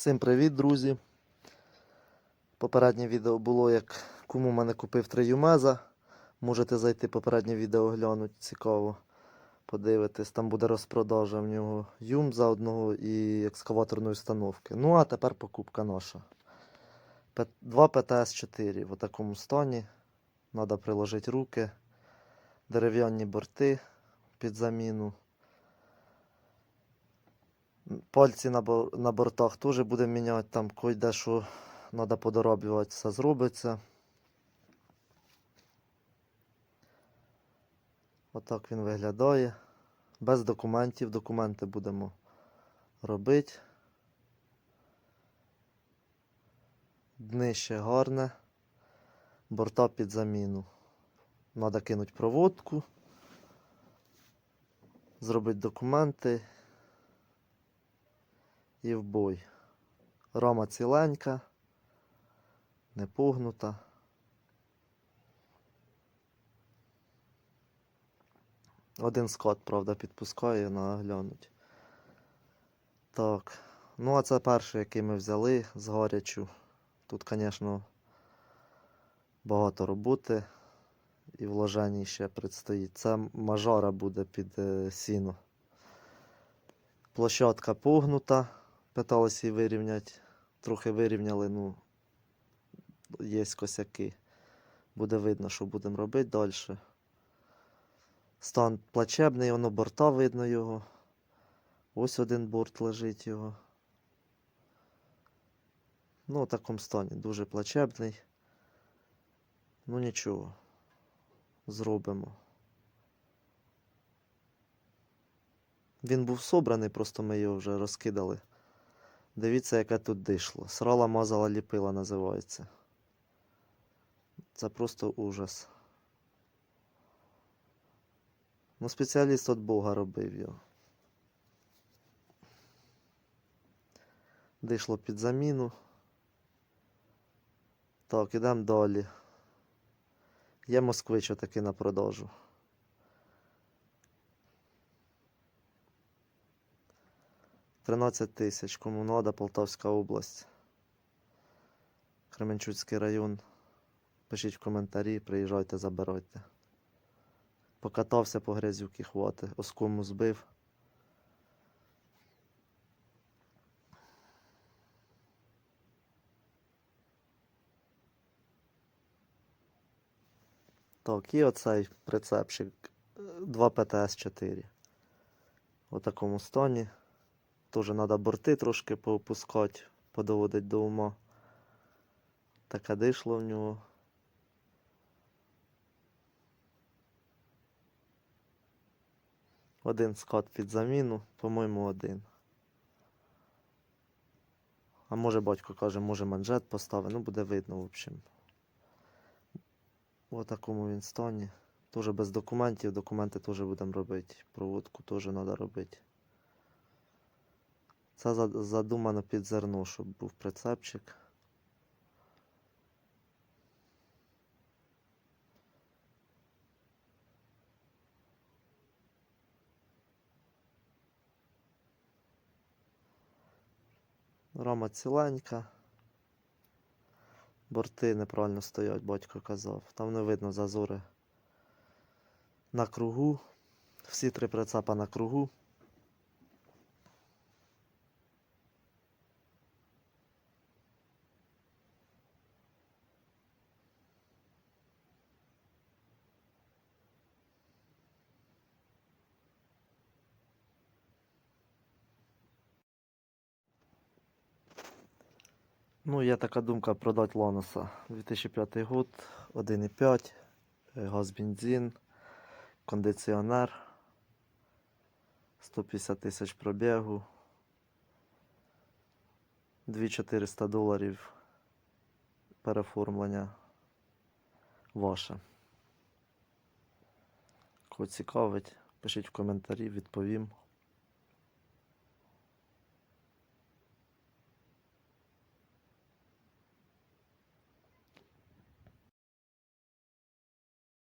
Всім привіт, друзі! Попереднє відео було, як кому мене купив три юмеза. Можете зайти попереднє відео глянути, цікаво. Подивитись, там буде розпродажа в нього юм за одного і екскаваторної установки. Ну, а тепер покупка наша. Два ПТС-4 в такому стані. Треба приложити руки. Дерев'яні борти під заміну. Пальці на, на бортах теж будемо міняти, там кое що треба подороблювати, все зробиться. Отак він виглядає. Без документів. Документи будемо робити. Днище гарне. Борта під заміну. Треба кинути проводку. Зробити документи і в бой. Рама ціленька, не погнута. Один скот, правда, підпускає на глянуть. Так. Ну, а це перший, який ми взяли з гарячу. Тут, звісно, багато роботи і вложень ще предстоїть. Це мажора буде під е, сіно. Площадка погнута. Питалися її вирівняти. Трохи вирівняли, ну, є косяки. Буде видно, що будемо робити далі. Стан плачебний, воно борта видно його. Ось один борт лежить його. Ну, в такому стані дуже плачебний. Ну нічого. Зробимо. Він був собраний, просто ми його вже розкидали. Дивіться, яке тут дишло. Срала мазала ліпила називається. Це просто ужас. Ну, спеціаліст від Бога робив його. Дишло під заміну. Так, ідемо далі. Є москвич отакий на продажу. Тринадцять тисяч. Кому надо, Полтавська область. Кременчуцький район. Пишіть в коментарі, приїжджайте, забирайте. Покатався по грязюки хвати, оскому збив. Так, і оцей прицепчик 2 ПТС-4. У такому стані. Теж треба борти трошки поопускати, подоводити до ума. Таке дишло в нього. Один скат під заміну, по-моєму, один. А може батько каже, може манжет поставить, ну буде видно, в общем. В такому він стані. Тоже без документів, документи теж будемо робити. Проводку теж треба робити. Це задумано під зерно, щоб був прицепчик. Рама ціленька. Борти неправильно стоять, батько казав. Там не видно зазори на кругу. Всі три прицепа на кругу. Ну, є така думка продати Ланоса. 2005 год, 1,5, е, газ бензин, кондиціонер, 150 тисяч пробігу, 2400 доларів переформлення ваше. Кого цікавить, пишіть в коментарі, відповім.